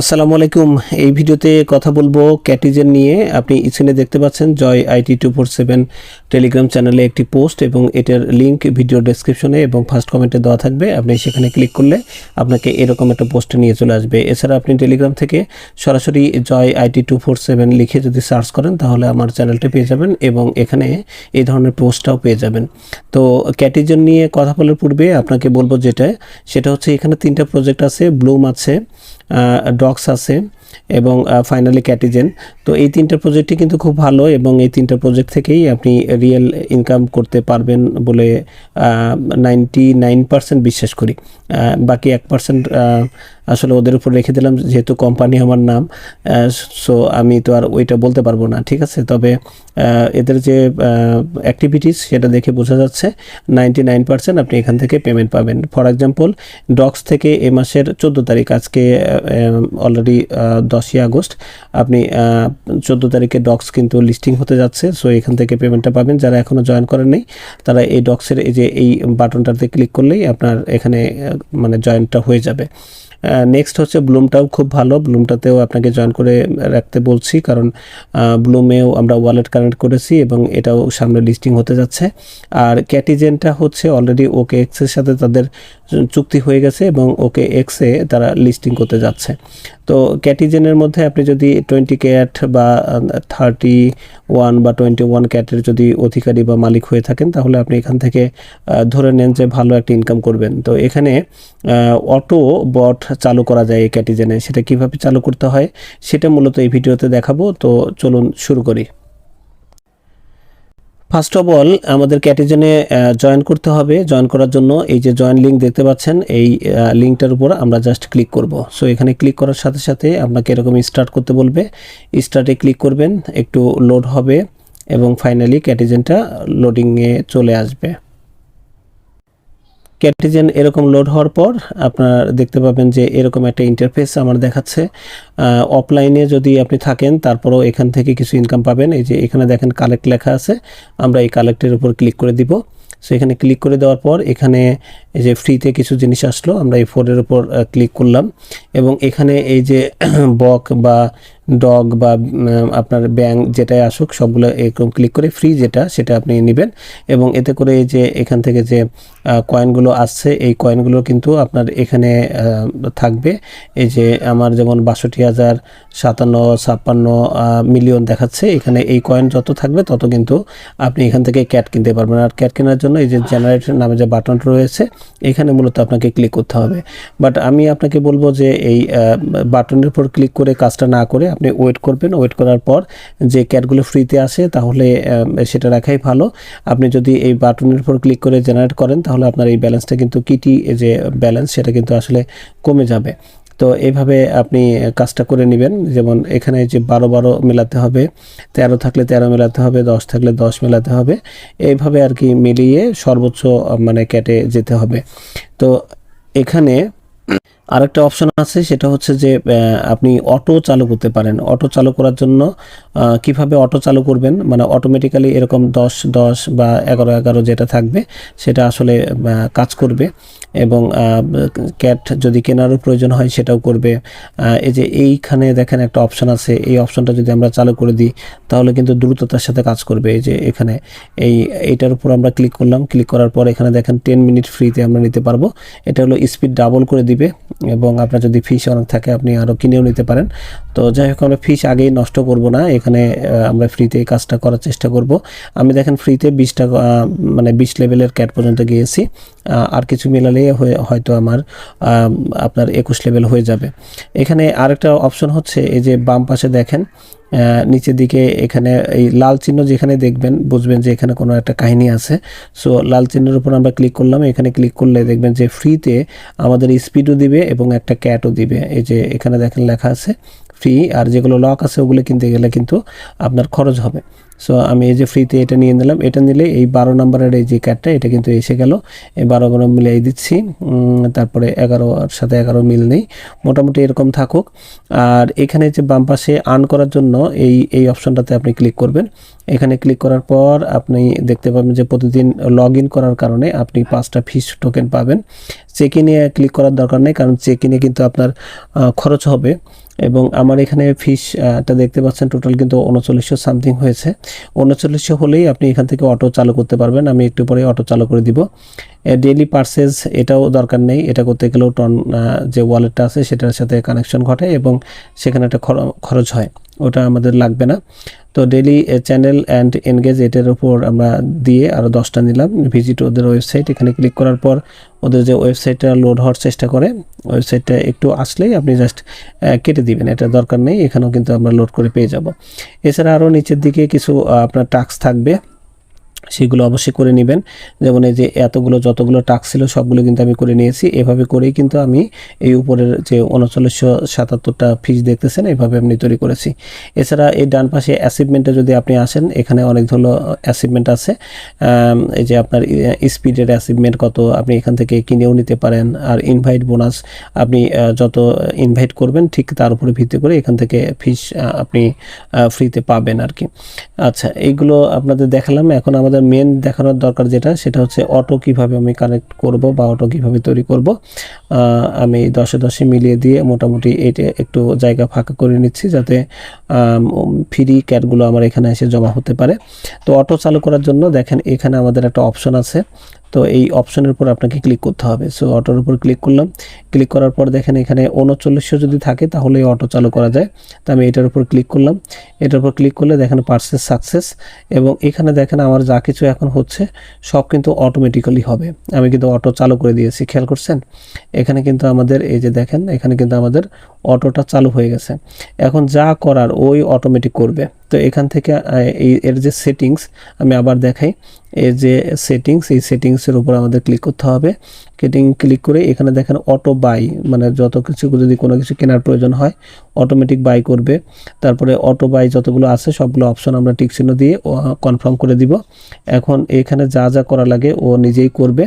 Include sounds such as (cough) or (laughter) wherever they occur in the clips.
আসসালামু আলাইকুম। এই ভিডিওতে কথা বলব ক্যাটিজেন নিয়ে। আপনি স্ক্রিনে দেখতে পাচ্ছেন Joy IT two four seven Telegram চ্যানেলে একটি পোস্ট এবং এটার লিঙ্ক ভিডিও ডেসক্রিপশনে এবং ফার্স্ট কমেন্টে দেওয়া থাকবে। আপনি সেখানে ক্লিক করলে আপনাকে এরকম একটা পোস্টে নিয়ে চলে আসবে। এছাড়া আপনি টেলিগ্রাম থেকে সরাসরি Joy IT two four seven লিখে যদি সার্চ করেন, তাহলে আমার চ্যানেলটা পেয়ে যাবেন এবং এখানে এই ধরনের পোস্টটাও পেয়ে যাবেন। তো ক্যাটিজেন নিয়ে কথা বলার পূর্বে আপনাকে বলব যেটা, সেটা হচ্ছে এখানে তিনটা প্রজেক্ট আছে। ব্লুম আছে ডক্স আছে। এবং ফাইনালি ক্যাটিজেন তো এই তিনটা প্রজেক্টই কিন্তু খুব ভালো এবং এই তিনটা প্রজেক্ট থেকেই আপনি রিয়েল ইনকাম করতে পারবেন বলে নাইনটি নাইন পার্সেন্ট বিশ্বাস করি। বাকি এক পার্সেন্ট আসলে ওদের উপর রেখে দিলাম যেহেতু কোম্পানি আমার নাম সো আমি তো আর ওইটা বলতে পারব না, ঠিক আছে? তবে এদের যে অ্যাক্টিভিটিস সেটা দেখে বোঝা যাচ্ছে নাইনটি নাইন পার্সেন্ট আপনি এখান থেকে পেমেন্ট পাবেন। ফর এক্সাম্পল ডক্স থেকে এ মাসের চোদ্দ তারিখ, আজকে অলরেডি দশই আগস্ট। আপনি চোদ্দ তারিখে ডক্স কিন্তু লিস্টিং হতে যাচ্ছে সো এখান থেকে পেমেন্টটা পাবেন। যারা এখনও জয়েন করেন নাই, তারা এই ডক্সের এই যে এই বাটনটাতে ক্লিক করলেই আপনার এখানে মানে জয়েনটা হয়ে যাবে। নেক্সট হচ্ছে ব্লুমটাও খুব ভালো। ব্লুমটাতেও আপনাকে জয়েন করে রাখতে বলছি, কারণ ব্লুমেও আমরা ওয়ালেট কানেক্ট করেছি এবং এটাও সামনে লিস্টিং হতে যাচ্ছে। আর ক্যাটিজেনটা হচ্ছে অলরেডি ওকে এক্সের সাথে তাদের চুক্তি হয়ে গেছে এবং ওকে এক্সে তারা লিস্টিং করতে যাচ্ছে। তো ক্যাটিজেনের মধ্যে আপনি যদি টোয়েন্টি ক্যাট বা থার্টি ওয়ান বা টোয়েন্টি ওয়ান ক্যাটের যদি অধিকারী বা মালিক হয়ে থাকেন, তাহলে আপনি এখান থেকে ধরে নেন যে ভালো একটা ইনকাম করবেন। তো এখানে অটো বট চালু করা যায় এই ক্যাটিজেনে। সেটা কীভাবে চালু করতে হয়, সেটা মূলত এই ভিডিওতে দেখাবো। তো চলুন শুরু করি। ফার্স্ট অফ অল আমাদের ক্যাটিজনে জয়েন করতে হবে। জয়েন করার জন্য এই যে জয়েন লিঙ্ক দেখতে পাচ্ছেন, এই লিঙ্কটার উপর আমরা জাস্ট ক্লিক করব। সো এখানে ক্লিক করার সাথে সাথে আপনাকে এরকম স্টার্ট করতে বলবে। স্টার্টে ক্লিক করবেন, একটু লোড হবে এবং ফাইনালি ক্যাটেজেনটা লোডিংয়ে চলে আসবে। ক্যাটিজেন এরকম লোড হওয়ার পর আপনার দেখতে পাবেন যে এরকম একটা ইন্টারফেস আমার দেখাচ্ছে। অফলাইনে যদি আপনি থাকেন, তারপরেও এখান থেকে কিছু ইনকাম পাবেন। এই যে এখানে দেখেন কালেক্ট লেখা আছে, আমরা এই কালেক্টের উপর ক্লিক করে দিব। সো এখানে ক্লিক করে দেওয়ার পর এখানে এই যে ফ্রিতে কিছু জিনিস আসলো, আমরা এই ফোরের উপর ক্লিক করলাম। এবং এখানে এই যে (clears throat) বক বা ডগ বা আপনার ব্যাং যেটাই আসুক, সবগুলো এরকম ক্লিক করে ফ্রি যেটা, সেটা আপনি নেবেন। এবং এতে করে এই যে এখান থেকে যে কয়েনগুলো আসছে, এই কয়েনগুলো কিন্তু আপনার এখানে থাকবে। এই যে আমার যেমন বাষট্টি হাজার সাতান্ন, ছাপ্পান্ন মিলিয়ন দেখাচ্ছে, এখানে এই কয়েন যত থাকবে, তত কিন্তু আপনি এখান থেকে ক্যাট কিনতে পারবেন। আর ক্যাট কেনার জন্য এই যে জেনারেটর নামে যে বাটনটা রয়েছে, এখানে মূলত আপনাকে ক্লিক করতে হবে। বাট আমি আপনাকে বলব যে এই বাটনের উপর ক্লিক করে কাজটা না করে আপনি ওয়েট করবেন। ওয়েট করার পর যে ক্যাটগুলো ফ্রিতে আসে তাহলে সেটা রাখাই ভালো। আপনি যদি এই বাটনের উপর ক্লিক করে জেনারেট করেন, তাহলে আপনার এই ব্যালেন্সটা কিন্তু কিটি যে ব্যালেন্স সেটা কিন্তু আসলে কমে যাবে। তো এইভাবে আপনি কাজটা করে নেবেন। যেমন এখানে যে বারো বারো মেলাতে হবে, তেরো থাকলে তেরো মেলাতে হবে, দশ থাকলে দশ মেলাতে হবে। এইভাবে আর কি মিলিয়ে সর্বোচ্চ মানে ক্যাটে যেতে হবে। তো এখানে আরেকটা অপশন আছে, সেটা হচ্ছে যে আপনি অটো চালু করতে পারেন। অটো চালু করার জন্য কীভাবে অটো চালু করবেন? মানে অটোমেটিক্যালি এরকম দশ দশ বা এগারো এগারো যেটা থাকবে, সেটা আসলে কাজ করবে। এবং ক্যাট যদি কেনারও প্রয়োজন হয়, সেটাও করবে। এই যে এইখানে দেখেন একটা অপশন আছে। এই অপশনটা যদি আমরা চালু করে দিই, তাহলে কিন্তু দ্রুততার সাথে কাজ করবে। এই যে এখানে, এই, এইটার উপর আমরা ক্লিক করলাম। ক্লিক করার পর এখানে দেখেন টেন মিনিট ফ্রিতে আমরা নিতে পারব। এটা হলো স্পিড ডাবল করে দিবে। এবং আপনার যদি ফিস অনেক থাকে, আপনি আরও কিনেও নিতে পারেন। তো যাই হোক, আমরা ফিস আগেই নষ্ট করব না। এখানে আমরা ফ্রিতে এই কাজটা করার চেষ্টা করব। আমি দেখেন ফ্রিতে বিশটা মানে বিশ লেভেলের ক্যাট পর্যন্ত গিয়েছি। আর কিছু মেলালে হয়ে- হয়তো আমার আপনার একুশ লেভেল হয়ে যাবে। এখানে আরেকটা অপশন হচ্ছে এই যে বাম পাশে দেখেন নিচের দিকে এখানে এই লাল চিহ্ন যেখানে দেখবেন, বুঝবেন যে এখানে কোনো একটা কাহিনী আছে। সো লাল চিহ্নের উপর আমরা ক্লিক করলাম। এখানে ক্লিক করলে দেখবেন যে ফ্রিতে আমাদের স্পিডও দিবে এবং একটা ক্যাটও দিবে। এই যে এখানে দেখেন লেখা আছে ফ্রি আর যেগুলো লক আছে ওগুলো কিনতে গেলে কিন্তু আপনার খরচ হবে। সো আমি এই যে ফ্রিতে এটা নিয়ে নিলাম। এটা নিলে এই বারো নম্বরের এই যে ক্যাটটা এটা কিন্তু এসে গেল। এই বারো বারো মিলিয়ে দিচ্ছি। তারপরে এগারোর সাথে এগারো মিল নেই। মোটামুটি এরকম থাকুক। আর এখানে যে বাম পাশে আর্ন করার জন্য এই এই অপশনটাতে আপনি ক্লিক করবেন। এখানে ক্লিক করার পর আপনি দেখতে পাবেন যে প্রতিদিন লগ করার কারণে আপনি পাঁচটা ফিস টোকেন পাবেন। চেক ইনে ক্লিক করার দরকার নেই, কারণ চেক ইনে কিন্তু আপনার খরচ হবে। এবং আমার এখানে ফিসটা দেখতে পাচ্ছেন টোটাল কিন্তু উনচল্লিশশো সামথিং হয়েছে। উনচল্লিশশো হলেই আপনি এখান থেকে অটো চালু করতে পারবেন। আমি একটু পরে অটো চালু করে দিব। ডেইলি পার্সেস এটাও দরকার নেই। এটা করতে গেলেও টন যে ওয়ালেটটা আছে সেটার সাথে কানেকশন ঘটে এবং সেখানে একটা খর- খরচ হয়। ওটা আমাদের লাগবে না। তো ডেলি চ্যানেল অ্যান্ড এনগেজ এটার উপর আমরা দিয়ে আরও দশটা নিলাম। ভিজিট ওদের ওয়েবসাইট এখানে ক্লিক করার পর ওদের যে ওয়েবসাইটটা লোড হওয়ার চেষ্টা করে ওয়েবসাইটটা একটু আসলেই আপনি জাস্ট কেটে দিবেন। এটা দরকার নেই, এখানেও কিন্তু আমরা লোড করে পেয়ে যাব। এছাড়া আরও নিচের দিকে কিছু আপনার টাস্ক থাকবে। সেগুলো অবশ্যই করে নেবেন। যেমন এই যে এতগুলো যতগুলো টাক ছিল সবগুলো কিন্তু আমি করে নিয়েছি। এভাবে করেই কিন্তু আমি এই উপরের যে উনচল্লিশশো সাতাত্তরটা ফিস দেখতেছেন এইভাবে আমি তৈরি করেছি। এছাড়া এই ডান পাশে অ্যাচিভমেন্টে যদি আপনি আসেন, এখানে অনেক ধরনের অ্যাচিভমেন্ট আছে। এই যে আপনার স্পিডের অ্যাচিভমেন্ট কত, আপনি এখান থেকে কিনেও নিতে পারেন। আর ইনভাইট বোনাস আপনি যত ইনভাইট করবেন, ঠিক তার উপরে ভিত্তি করে এখান থেকে ফিস আপনি ফ্রিতে পাবেন আর কি আচ্ছা এইগুলো আপনাদের দেখালাম। এখন আমাদের মেন দেখানোর দরকার যেটা, সেটা হচ্ছে অটো কীভাবে আমি কানেক্ট করব বা অটো কীভাবে তৈরি করব। আমি দশে দশে মিলিয়ে দিয়ে মোটামুটি এটা একটু জায়গা ফাঁকা করে নিচ্ছি যাতে ফ্রি ক্যাটগুলো আমার এখানে এসে জমা হতে পারে। তো অটো চালু করার জন্য দেখেন এখানে আমাদের একটা অপশন আছে। তো এই অপশনের উপর আপনাকে ক্লিক করতে হবে। সো অটোর উপর ক্লিক করলাম। ক্লিক করার পর দেখেন এখানে উনচল্লিশশো যদি থাকে, তাহলে অটো চালু করা যায়। তো আমি এটার উপর ক্লিক করলাম। এটার উপর ক্লিক করলে দেখেন পার্সেস সাকসেস এবং এখানে দেখেন আমার যা কিছু এখন হচ্ছে, সব কিন্তু অটোমেটিক্যালি হবে। আমি কিন্তু অটো চালু করে দিয়েছি, খেয়াল করছেন? এখানে কিন্তু আমাদের এই যে দেখেন, এখানে কিন্তু আমাদের অটোটা চালু হয়ে গেছে। এখন যা করার ওই অটোমেটিক করবে। তো এখান থেকে এই, এর যে সেটিংস আমি আবার দেখাই। এর যে সেটিংস এই সেটিংসের উপর আমাদের ক্লিক করতে হবে। কেটিং ক্লিক করে এখানে দেখেন অটো বাই মানে যত কিছু যদি কোনো কিছু কেনার প্রয়োজন হয় অটোমেটিক বাই করবে। তারপরে অটো বাই যতগুলো আছে, সবগুলো অপশন আমরা টিক চিহ্ন দিয়ে কনফার্ম করে দিব। এখন এখানে যা যা করা লাগে, ও নিজেই করবে।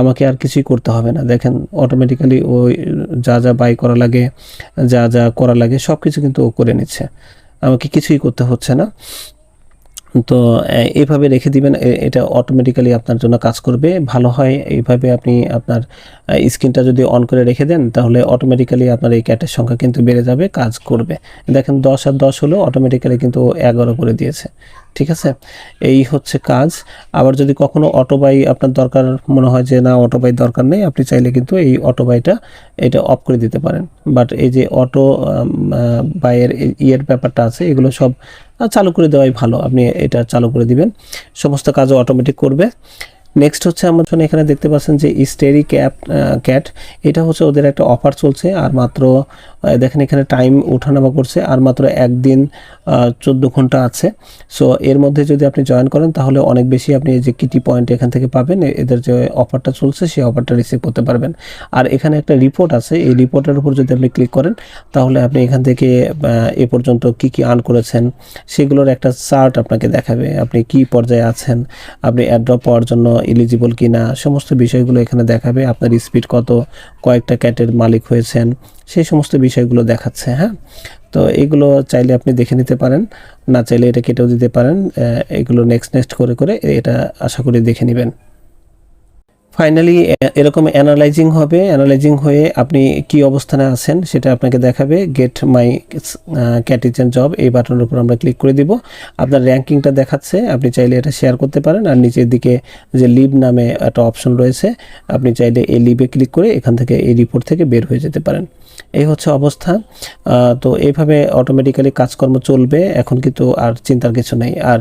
আমাকে আর কিছুই করতে হবে না। দেখেন অটোমেটিক্যালি ও যা যা বাই করা লাগে, যা যা করা লাগে সব কিছু কিন্তু ও করে নিচ্ছে। আমাকে কিছুই করতে হচ্ছে না। তো এভাবে রেখে দিবেন এটা অটোমেটিক্যালি আপনার জন্য কাজ করবে। ভালো হয়, এইভাবে আপনি আপনার স্ক্রিনটা যদি অন করে রেখে দেন, তাহলে অটোমেটিক্যালি আপনার এই ক্যাটের সংখ্যা কিন্তু বেড়ে যাবে, কাজ করবে। দেখেন, দশ আর দশ হলো অটোমেটিক্যালি কিন্তু এগারো করে দিয়েছে। ঠিক আছে? এই হচ্ছে কাজ। আবার যদি কখনো অটোবাই আপনার দরকার মনে হয় যে না অটোবাই দরকার নেই, আপনি চাইলে কিন্তু এই অটোবাইটা এটা অফ করে দিতে পারেন। বাট এই যে অটো বাইয়ের ইয়ের ব্যাপারটা আছে, এগুলো সব চালু করে দেওয়াই ভালো। আপনি এটা চালু করে দিবেন। সমস্ত কাজও অটোমেটিক করবে। নেক্সট হচ্ছে আমার জন্য এখানে দেখতে পাচ্ছেন যে স্টেরি ক্যাপ ক্যাট এটা হচ্ছে ওদের একটা অফার চলছে, আর মাত্র দেখেন এখানে টাইম ওঠানামা করছে, আর মাত্র একদিন চোদ্দ ঘণ্টা আছে। সো এর মধ্যে যদি আপনি জয়েন করেন, তাহলে অনেক বেশি আপনি যে কিটি পয়েন্ট এখান থেকে পাবেন এদের যে অফারটা চলছে সেই অফারটা রিসিভ করতে পারবেন। আর এখানে একটা রিপোর্ট আছে, এই রিপোর্টের উপর যদি আপনি ক্লিক করেন, তাহলে আপনি এখান থেকে এ পর্যন্ত কি কি আর্ন করেছেন, সেগুলোর একটা চার্ট আপনাকে দেখাবে, আপনি কি পর্যায়ে আছেন, আপনি অ্যাড্রপ পাওয়ার জন্য এলিজিবল কি না সমস্ত বিষয়গুলো এখানে দেখাবে। আপনার স্পিড কত, কয়েকটা ক্যাটের মালিক হয়েছেন, সেই সমস্ত বিষয়গুলো দেখাচ্ছে হ্যাঁ? তো এগুলো চাইলে আপনি দেখে নিতে পারেন, না চাইলে এটা কেটেও দিতে পারেন। এগুলো নেক্সট নেক্সট করে করে এটা আশা করি দেখে নেবেন। ফাইনালি এরকম অ্যানালাইজিং হবে অ্যানালাইজিং হয়ে আপনি কি অবস্থানে আছেন সেটা আপনাকে দেখাবে গেট মাই ক্যাটিজেন জব এই বাটনের উপর আমরা ক্লিক করে দিব। আপনার র্যাঙ্কিংটা দেখাচ্ছে, আপনি চাইলে এটা শেয়ার করতে পারেন। আর নিচের দিকে যে লিভ নামে একটা অপশন রয়েছে, আপনি চাইলে এই লিভে ক্লিক করে এখান থেকে এই রিপোর্ট থেকে বের হয়ে যেতে পারেন। এই হচ্ছে অবস্থা। তো এইভাবে অটোমেটিক্যালি কাজকর্ম চলবে, এখন কিন্তু আর চিন্তার কিছু নেই। আর